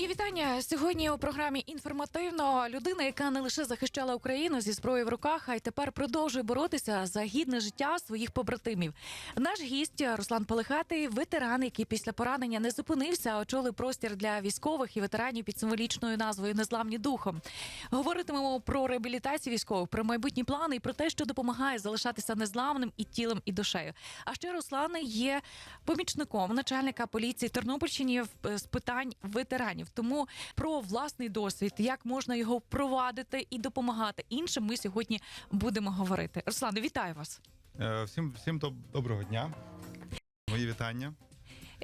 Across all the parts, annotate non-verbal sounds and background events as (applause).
Мої вітання сьогодні у програмі інформативно. Людина, яка не лише захищала Україну зі зброєю в руках, а й тепер продовжує боротися за гідне життя своїх побратимів. Наш гість Руслан Полихатий, ветеран, який після поранення не зупинився, а очолив простір для військових і ветеранів під символічною назвою Незламні духом. Говоритимемо про реабілітацію військових, про майбутні плани і про те, що допомагає залишатися незламним і тілом, і душею. А ще Руслан є помічником начальника поліції Тернопільщині з питань ветеранів. Тому про власний досвід, як можна його впровадити і допомагати іншим, ми сьогодні будемо говорити. Руслане, вітаю вас. Е, Всім, всім доброго дня. Мої вітання.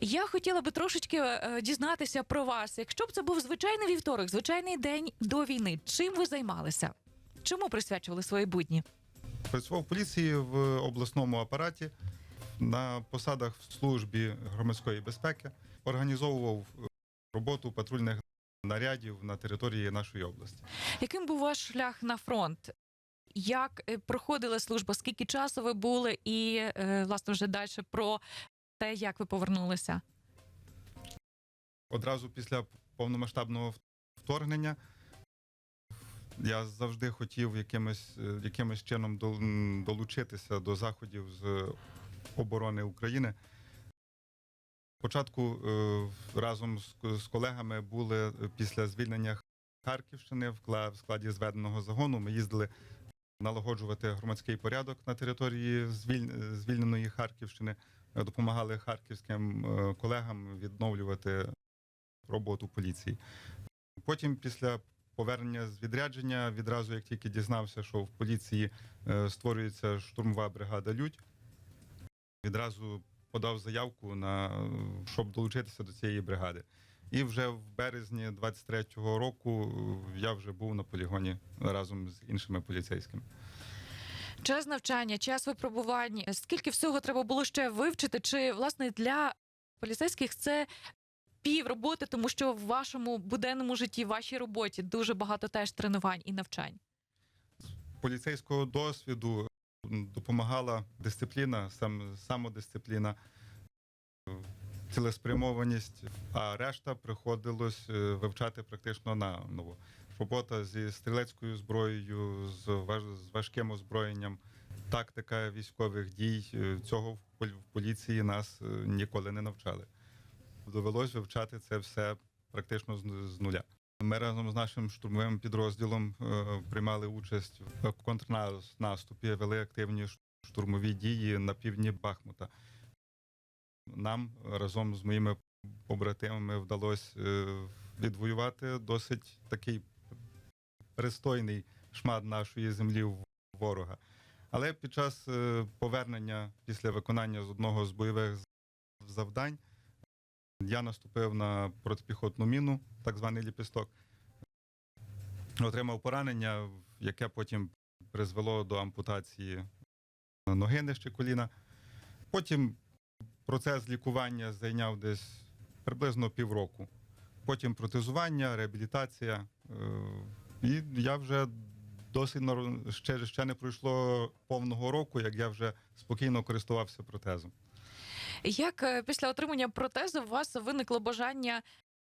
Я хотіла би трошечки е, дізнатися про вас. Якщо б це був звичайний вівторок, звичайний день до війни, чим ви займалися? Чому присвячували свої будні? Працював в поліції в обласному апараті на посадах в службі громадської безпеки, організовував роботу патрульних нарядів на території нашої області. Яким був ваш шлях на фронт? Як е, проходила служба? Скільки часу ви були? І е, власне вже далі про те, як ви повернулися? Одразу після повномасштабного вторгнення я завжди хотів якимось, е, якимось чином дол- долучитися до заходів з оборони України. Спочатку е, разом з, колегами були е, після звільнення Харківщини в складі зведеного загону. Ми їздили налагоджувати громадський порядок на території звільненої Харківщини, е, допомагали харківським колегам відновлювати роботу поліції. Потім, після повернення з відрядження, відразу як тільки дізнався, що в поліції створюється штурмова бригада Людь, відразу подав заявку на щоб долучитися до цієї бригади. І вже в березні 23-го року я вже був на полігоні разом з іншими поліцейськими. Час навчання, час випробувань. Скільки всього треба було ще вивчити? Чи власне для поліцейських це пів роботи, тому що в вашому буденному житті, в вашій роботі дуже багато теж тренувань і навчань? поліцейського досвіду допомагала дисципліна, сам, самодисципліна, цілеспрямованість, а решта приходилось е, вивчати практично наново. Робота зі стрілецькою зброєю, з, важ- з важким озброєнням, тактика військових дій. е, Цього в полі- в поліції нас е, ніколи не навчали. Довелось вивчати це все практично з нуля. Ми разом з нашим штурмовим підрозділом е, приймали участь в контрнаступі, вели активні штурмові дії на півдні Бахмута. Нам разом з моїми побратимами вдалося е, відвоювати досить такий пристойний шмат нашої землі в ворога. Але під час е, повернення після виконання з одного з бойових завдань я наступив на протипіхотну міну, так званий ліпісток. Отримав поранення, яке потім призвело до ампутації ноги нижче коліна. Потім процес лікування зайняв десь приблизно півроку. Потім протезування, реабілітація. Е, І я вже досить ще, ще не пройшло повного року, як я вже спокійно користувався протезом. Як е, після отримання протезу у вас виникло бажання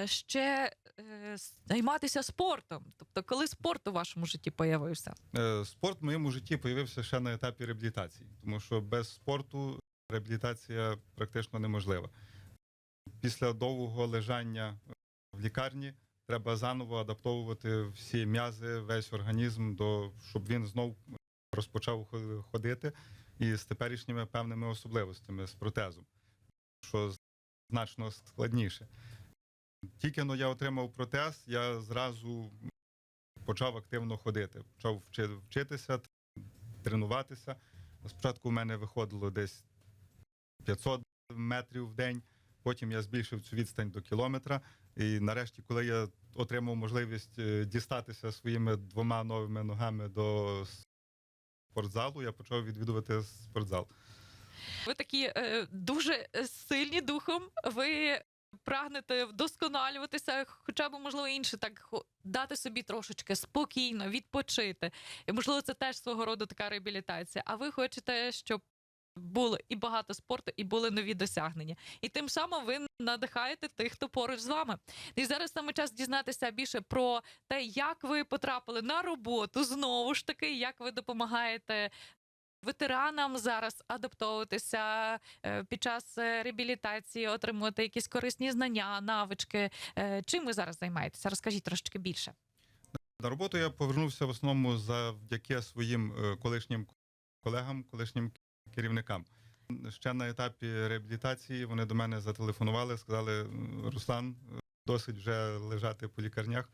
ще е, займатися спортом? Тобто, коли спорт у вашому житті появився? Е, Спорт в моєму житті появився ще на етапі реабілітації, тому що без спорту реабілітація практично неможлива. Після довгого лежання в лікарні треба заново адаптовувати всі м'язи, весь організм, до, щоб він знов розпочав хо- ходити і з теперішніми певними особливостями з протезом, що значно складніше. Тільки но я отримав протез, я зразу почав активно ходити, почав вчитися, тренуватися. Спочатку в мене виходило десь 500 метрів в день, потім я збільшив цю відстань до кілометра. І нарешті, коли я отримав можливість е, дістатися своїми двома новими ногами до спортзалу, я почав відвідувати спортзал. Ви такі е, дуже е, сильні духом. Ви прагнете вдосконалюватися, хоча б можливо інше так дати собі трошечки спокійно відпочити. І можливо, це теж свого роду така реабілітація. А ви хочете, щоб було і багато спорту, і були нові досягнення. І тим самим ви надихаєте тих, хто поруч з вами. І зараз саме час дізнатися більше про те, як ви потрапили на роботу знову ж таки, як ви допомагаєте. Ветеранам зараз адаптовуватися е, під час е, реабілітації, отримувати якісь корисні знання, навички. Е, Чим ви зараз займаєтеся? Розкажіть трошки більше. На роботу я повернувся в основному завдяки своїм колишнім колегам, колишнім керівникам. Ще на етапі реабілітації вони до мене зателефонували, сказали: Руслан, досить вже лежати по лікарнях,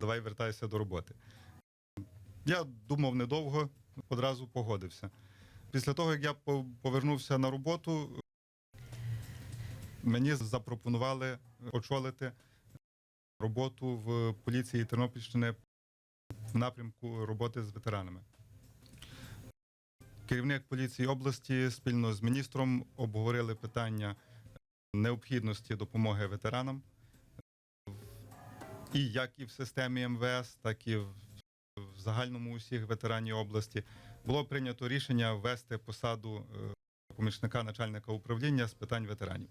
давай вертайся до роботи. Я думав недовго, одразу погодився. Після того, як я повернувся на роботу, мені запропонували очолити роботу в поліції Тернопільщини в напрямку роботи з ветеранами. Керівник поліції області спільно з міністром обговорили питання необхідності допомоги ветеранам і як і в системі МВС, так і в загальному усіх ветеранів області. Було прийнято рішення ввести посаду е, помічника начальника управління з питань ветеранів.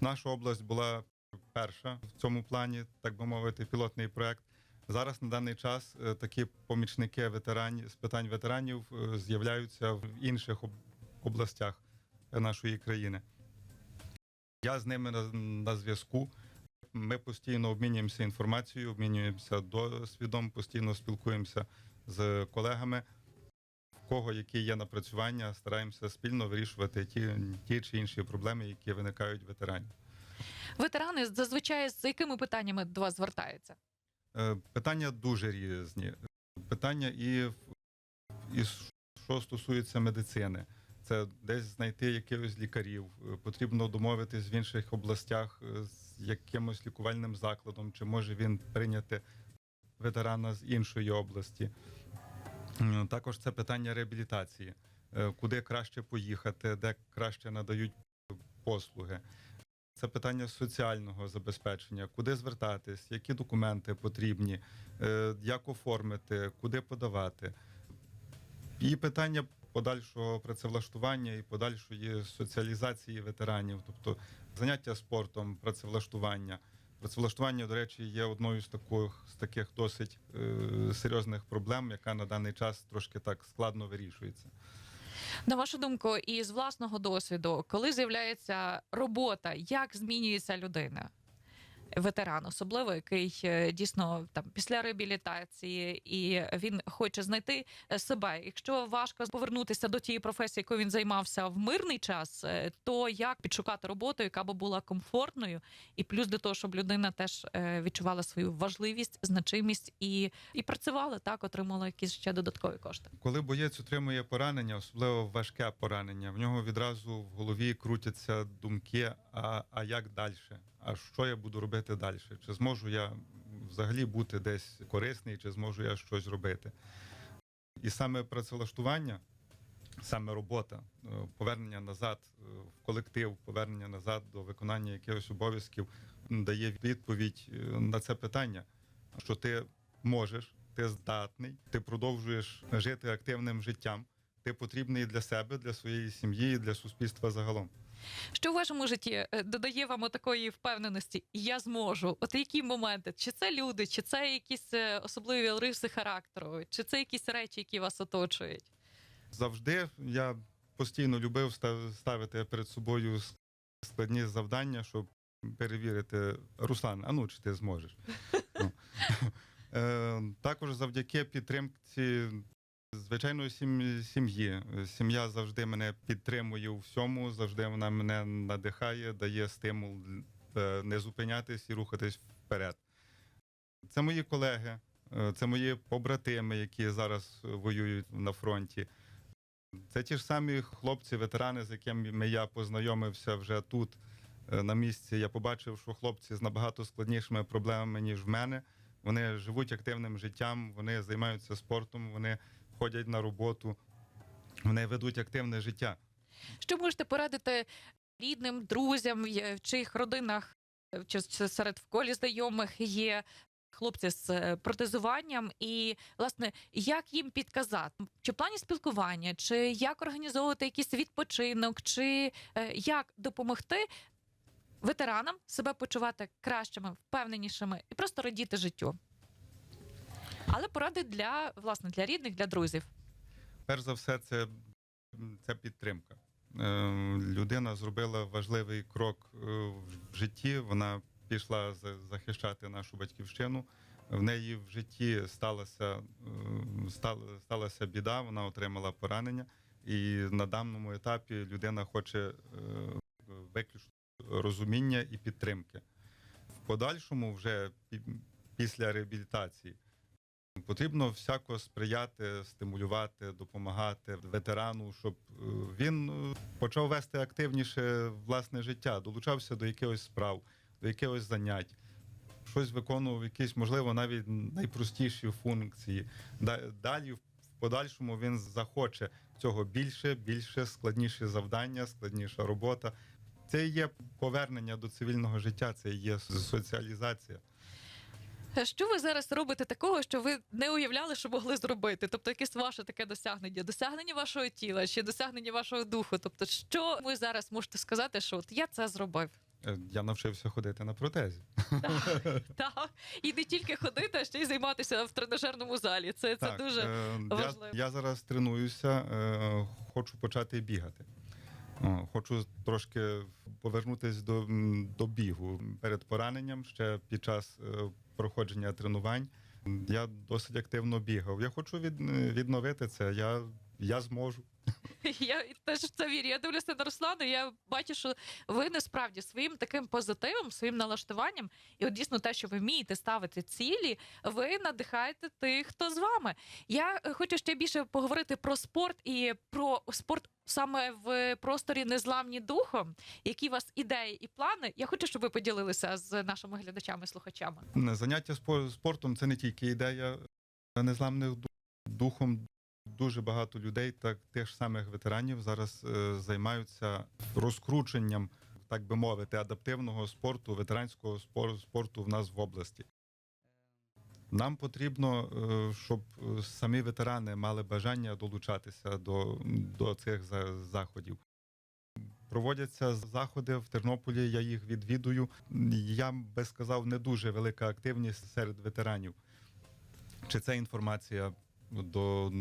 Наша область була перша в цьому плані, так би мовити, пілотний проект. Зараз на даний час е, такі помічники ветеранів з питань ветеранів е, з'являються в інших областях нашої країни. Я з ними на, на зв'язку. Ми постійно обмінюємося інформацією, обмінюємося досвідом, постійно спілкуємося з колегами. В кого які є напрацювання, стараємося спільно вирішувати ті, ті чи інші проблеми, які виникають ветеранів. Ветерани зазвичай з якими питаннями до вас звертаються? Е, Питання дуже різні. Питання і, і що стосується медицини. Це десь знайти якихось лікарів. Е, Потрібно домовитись в інших областях е, з якимось лікувальним закладом, чи може він прийняти ветерана з іншої області. Також це питання реабілітації. Куди краще поїхати, де краще надають послуги. Це питання соціального забезпечення, куди звертатись, які документи потрібні, е, як оформити, куди подавати. І питання подальшого працевлаштування і подальшої соціалізації ветеранів, тобто заняття спортом, працевлаштування. Працевлаштування, до речі, є одною з таких, з таких досить е, серйозних проблем, яка на даний час трошки так складно вирішується. На вашу думку, і з власного досвіду, коли з'являється робота, як змінюється людина? Ветеран, особливо який е, дійсно там після реабілітації, і він хоче знайти е, себе. Якщо важко повернутися до тієї професії, якою він займався в мирний час, е, то як підшукати роботу, яка би була комфортною, і плюс до того, щоб людина теж відчувала свою важливість, значимість і, і працювала так, отримала якісь ще додаткові кошти. Коли боєць отримує поранення, особливо важке поранення, в нього відразу в голові крутяться думки: а, а як далі? А що я буду робити далі? Чи зможу я взагалі бути десь корисний, чи зможу я щось робити? І саме працевлаштування, саме робота, е, повернення назад е, в колектив, повернення назад до виконання якихось обов'язків дає відповідь е, на це питання, що ти можеш, ти здатний, ти продовжуєш жити активним життям. Ти потрібний для себе, для своєї сім'ї, для суспільства загалом. Що в вашому житті е, додає вам такої впевненості? Я зможу. От які моменти? Чи це люди, чи це якісь е, особливі риси характеру, чи це якісь речі, які вас оточують? Завжди я постійно любив ставити перед собою складні завдання, щоб перевірити Руслан, а ну чи ти зможеш. Ну. (laughs) Е, Також завдяки підтримці звичайної сім- сім'ї. Сім'я завжди мене підтримує у всьому, завжди вона мене надихає, дає стимул е, не зупинятись і рухатись вперед. Це мої колеги, е, це мої побратими, які зараз воюють на фронті. Це ті ж самі хлопці, ветерани, з якими я познайомився вже тут е, на місці. Я побачив, що хлопці з набагато складнішими проблемами, ніж в мене. Вони живуть активним життям, вони займаються спортом, вони ходять на роботу, вони ведуть активне життя. Що можете порадити рідним, друзям, в чиїх родинах чи серед в колі знайомих є хлопці з е, протезуванням, і власне як їм підказати, чи в плані спілкування, чи як організовувати якийсь відпочинок, чи е, як допомогти ветеранам себе почувати кращими, впевненішими і просто радіти життю. Але поради для власне для рідних, для друзів. Перш за все, це, це підтримка. Е, Людина зробила важливий крок е, в житті. Вона пішла захищати нашу батьківщину. В неї в житті сталася, е, сталася біда, вона отримала поранення, і на даному етапі людина хоче виключно розуміння і підтримки. В подальшому, вже після реабілітації, Потрібно всяко сприяти, стимулювати, допомагати ветерану, щоб е, він е, почав вести активніше власне життя, долучався до якихось справ, до якихось занять, щось виконував, якісь, можливо, навіть найпростіші функції. Далі в подальшому він захоче цього більше, більше, складніші завдання, складніша робота. Це є повернення до цивільного життя, це є соціалізація. Що ви зараз робите такого, що ви не уявляли, що могли зробити? Тобто, якесь ваше таке досягнення, досягнення вашого тіла чи досягнення вашого духу? Тобто, що ви зараз можете сказати, що от я це зробив? Е, Я навчився ходити на протезі. Так, і не тільки ходити, а ще й займатися в тренажерному залі. Це, це дуже е, важливо. Я, я зараз тренуюся, е, хочу почати бігати. Хочу трошки повернутися до, до бігу перед пораненням ще під час проходження тренувань. Я досить активно бігав. Я хочу від, відновити це. Я, я зможу. (laughs) Я теж це вірю. Я дивлюся на Руслана. Я бачу, що ви насправді своїм таким позитивом, своїм налаштуванням, і от дійсно те, що ви вмієте ставити цілі, ви надихаєте тих, хто з вами. Я е, хочу ще більше поговорити про спорт і про спорт саме в просторі незламні духом. Які у вас ідеї і плани? Я хочу, щоб ви поділилися з нашими глядачами, слухачами. Заняття спо- спортом це не тільки ідея незламних ду- духом. Дуже багато людей, так тих самих ветеранів, зараз е, займаються розкрученням, так би мовити, адаптивного спорту, ветеранського спор- спорту в нас в області. Нам потрібно, е, щоб самі ветерани мали бажання долучатися до, до цих заходів. Проводяться заходи в Тернополі, я їх відвідую. Я би сказав, не дуже велика активність серед ветеранів. Чи ця інформація до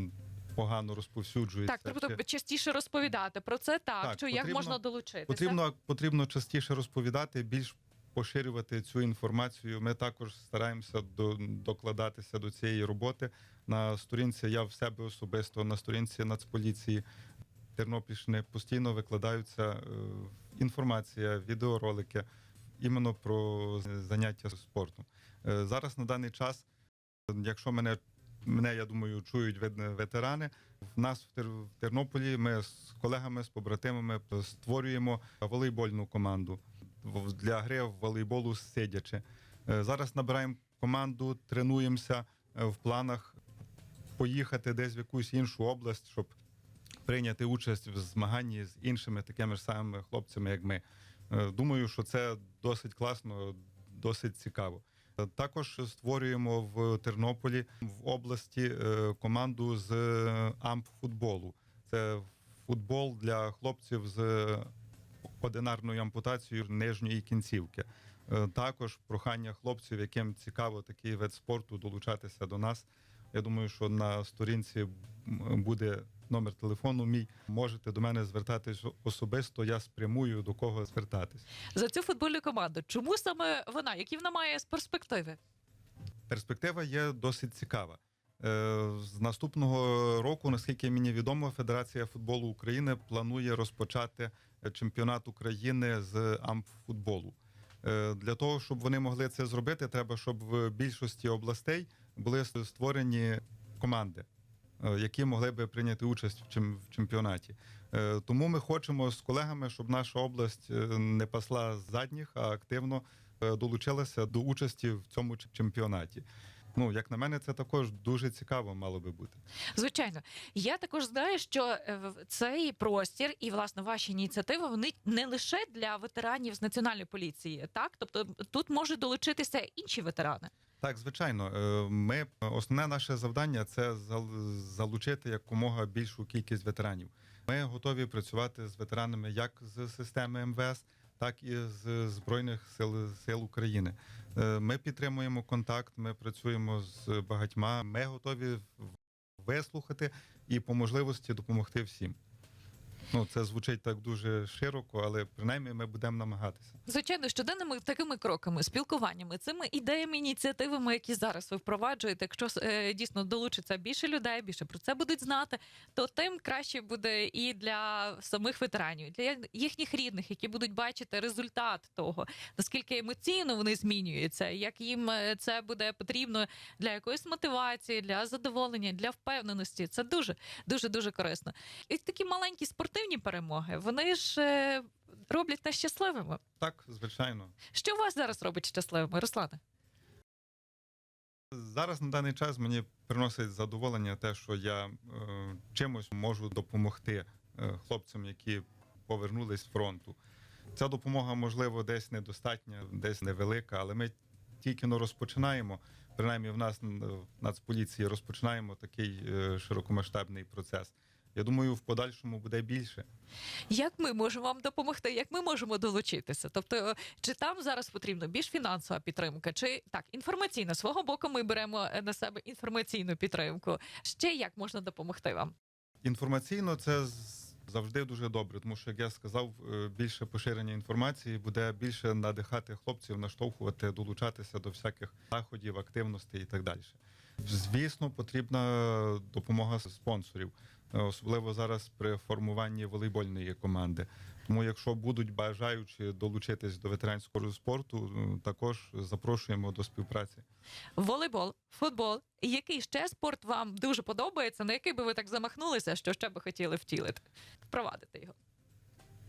погано розповсюджується? Так, тобто частіше розповідати про це, так, Так, що як можна долучитися. Потрібно, потрібно частіше розповідати, більш поширювати цю інформацію. Ми також стараємося до, докладатися до цієї роботи. На сторінці я в себе особисто на сторінці Нацполіції Тернопільщини постійно викладаються е, інформація, відеоролики іменно про заняття спортом. Е, Зараз на даний час, якщо мене мене, я думаю, чують ветерани. В нас в Тер- Тернополі ми з колегами, з побратимами створюємо волейбольну команду для гри в волейболу сидячи. Е, Зараз набираємо команду, тренуємося е, в планах поїхати десь в якусь іншу область, щоб прийняти участь в змаганні з іншими такими ж самими хлопцями, як ми. Е, Думаю, що це досить класно, досить цікаво. Е, Також створюємо в Тернополі в області е, команду з амп-футболу. Це футбол для хлопців з одинарною ампутацією нижньої кінцівки. Е, Також прохання хлопців, яким цікаво такий вид спорту, долучатися до нас. Я думаю, що на сторінці буде номер телефону. Мій можете до мене звертатись особисто. Я спрямую до кого звертатись. за цю футбольну команду. Чому саме вона? Які вона має з перспективи? Перспектива є досить цікава. Е, З наступного року, наскільки мені відомо, Федерація футболу України планує розпочати е, чемпіонат України з амфутболу. Е, Для того, щоб вони могли це зробити, треба, щоб в більшості областей були створені команди, які могли би прийняти участь в чем- в чемпіонаті. Е, Тому ми хочемо з колегами, щоб наша область е, не пасла з задніх, а активно е, долучилася до участі в цьому чемпіонаті. Ну, як на мене, це також дуже цікаво мало би бути. Звичайно, я також знаю, що е, цей простір і власне ваші ініціативи вони не лише для ветеранів з національної поліції, так тобто тут можуть долучитися інші ветерани. Так, звичайно, Е, ми основне наше завдання це залучити якомога більшу кількість ветеранів. Ми готові працювати з ветеранами як з системи МВС, так і з збройних сил сил України. Е, Ми підтримуємо контакт, ми працюємо з багатьма. Ми готові вислухати і по можливості допомогти всім. Ну, це звучить так дуже широко, але принаймні ми будемо намагатися. Звичайно, щоденними такими кроками, спілкуваннями, цими ідеями, ініціативами, які зараз ви впроваджуєте, якщо е, дійсно долучиться більше людей, більше про це будуть знати, то тим краще буде і для самих ветеранів, для їхніх рідних, які будуть бачити результат того, наскільки емоційно вони змінюються, як їм е, це буде потрібно для якоїсь мотивації, для задоволення, для впевненості. Це дуже дуже дуже корисно. І такі маленькі спортивні перемоги, вони ж е, роблять нас щасливими. Так, звичайно. Що вас зараз робить щасливими, Руслане? Зараз на даний час мені приносить задоволення те, що я е, чимось можу допомогти е, хлопцям, які повернулись з фронту. Ця допомога, можливо, десь недостатня, десь невелика, але ми тільки но розпочинаємо. Принаймні, в нас в Нацполіції розпочинаємо такий е, широкомасштабний процес. Я думаю, в подальшому буде більше. Як ми можемо вам допомогти? Як ми можемо долучитися? Тобто, е, чи там зараз потрібна більш фінансова підтримка, чи так інформаційна? Свого боку, ми беремо е, на себе інформаційну підтримку. Ще як можна допомогти вам? Інформаційно це завжди дуже добре, тому що, як я сказав, е, більше поширення інформації буде більше надихати хлопців, наштовхувати, долучатися до всяких заходів, активностей і так далі. Звісно, потрібна допомога спонсорів, особливо зараз при формуванні волейбольної команди. Тому, якщо будуть бажаючі долучитись до ветеранського спорту, е, також запрошуємо до співпраці. Волейбол, футбол. Який ще спорт вам дуже подобається? На який би ви так замахнулися, що ще би хотіли втілити, впровадити його?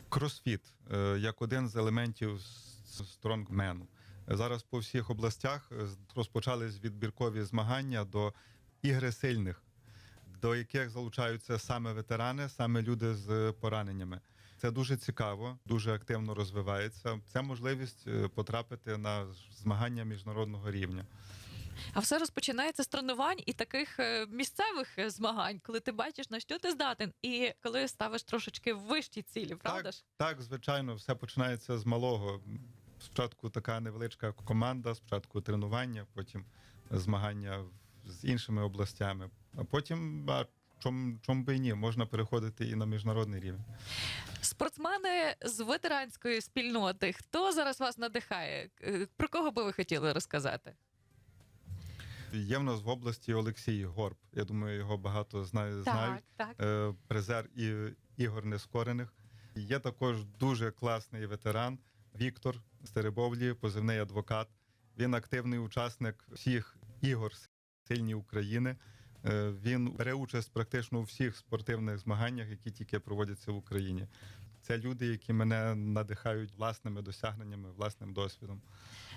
Кросфіт е, як один з елементів стронгмену. Зараз по всіх областях е, розпочались відбіркові змагання до ігри сильних, до яких залучаються саме ветерани, саме люди з пораненнями. Це дуже цікаво, дуже активно розвивається. Це можливість е, потрапити на змагання міжнародного рівня. А все розпочинається з тренувань і таких е, місцевих е, змагань, коли ти бачиш на що ти здатен, і коли ставиш трошечки вищі цілі, правда Так, ж? так, звичайно, все починається з малого. Спочатку така невеличка команда, спочатку тренування, потім змагання з іншими областями. А потім, а чом, чом би і ні, можна переходити і на міжнародний рівень. Спортсмени з ветеранської спільноти. Хто зараз вас надихає? Е, Про кого би ви хотіли розказати? Є в нас в області Олексій Горб. Я думаю, його багато знає, знають. так. Е, Призер і ігор нескорених. Є також дуже класний ветеран Віктор Стеребовлі, позивний адвокат. Він активний учасник всіх ігор сильні України. Е, Він бере участь практично у всіх спортивних змаганнях, які тільки проводяться в Україні. Це люди, які мене надихають власними досягненнями, власним досвідом.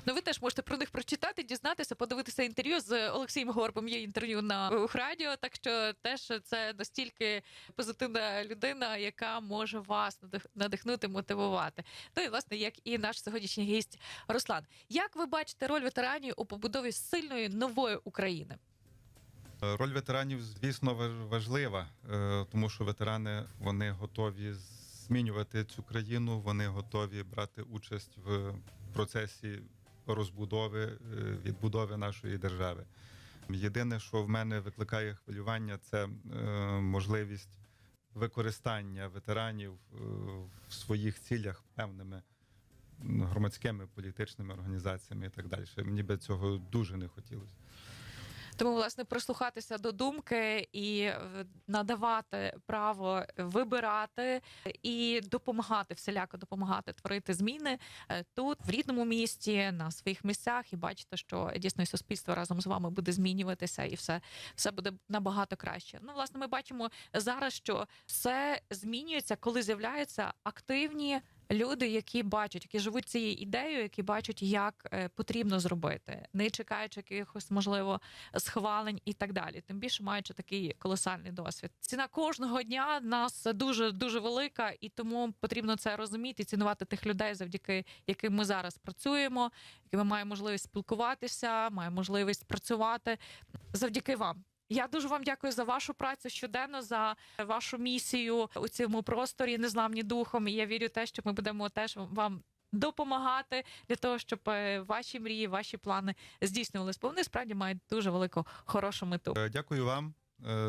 Ну ви теж можете про них прочитати, дізнатися, подивитися інтерв'ю з Олексієм Горбом. Є інтерв'ю на Ухрадіо. Так що теж це настільки позитивна людина, яка може вас надих- надихнути, мотивувати. Ну і власне, як і наш сьогоднішній гість Руслан. Як ви бачите роль ветеранів у побудові сильної нової України? Роль ветеранів, звісно, важ- важлива, е, тому що ветерани вони готові змінювати цю країну, вони готові брати участь в процесі розбудови, е, відбудови нашої держави. Єдине, що в мене викликає хвилювання, це е, можливість використання ветеранів в своїх цілях певними громадськими політичними організаціями і так далі. Мені би цього дуже не хотілося. Тому, власне, прислухатися до думки і е, надавати право вибирати і допомагати всіляко допомагати творити зміни е, тут, в рідному місті, на своїх місцях, і бачити, що дійсно суспільство разом з вами буде змінюватися, і все, все буде набагато краще. Ну, власне, ми бачимо зараз, що все змінюється, коли з'являються активні люди, які бачать, які живуть цією ідеєю, які бачать, як е, потрібно зробити, не чекаючи якихось можливо схвалень і так далі. Тим більше маючи такий колосальний досвід. Ціна кожного дня в нас дуже дуже велика, і тому потрібно це розуміти, цінувати тих людей, завдяки яким ми зараз працюємо, якими маємо можливість спілкуватися, маємо можливість працювати завдяки вам. Я дуже вам дякую за вашу працю щоденно, за вашу місію у цьому просторі незламні духом. І я вірю те, що ми будемо теж вам допомагати для того, щоб е, ваші мрії, ваші плани здійснювалися. Бо вони справді мають дуже велику хорошу мету. Е, Дякую вам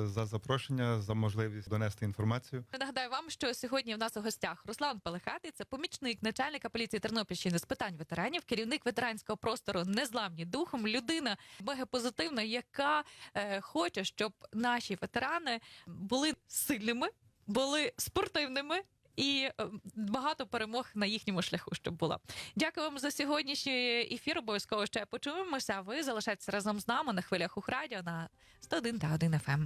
за запрошення, за можливість донести інформацію. Нагадаю вам, що сьогодні в нас у гостях Руслан Пелехатий, це помічник начальника поліції Тернопільщини з питань ветеранів, керівник ветеранського простору незламні духом, людина мегапозитивна, яка е, хоче, щоб наші ветерани були сильними, були спортивними. І е, багато перемог на їхньому шляху, щоб було. Дякую вам за сьогоднішній ефір. Обов'язково ще почуємося. Ви залишайтеся разом з нами на хвилях Ухрадіо на 101 та 1 FM.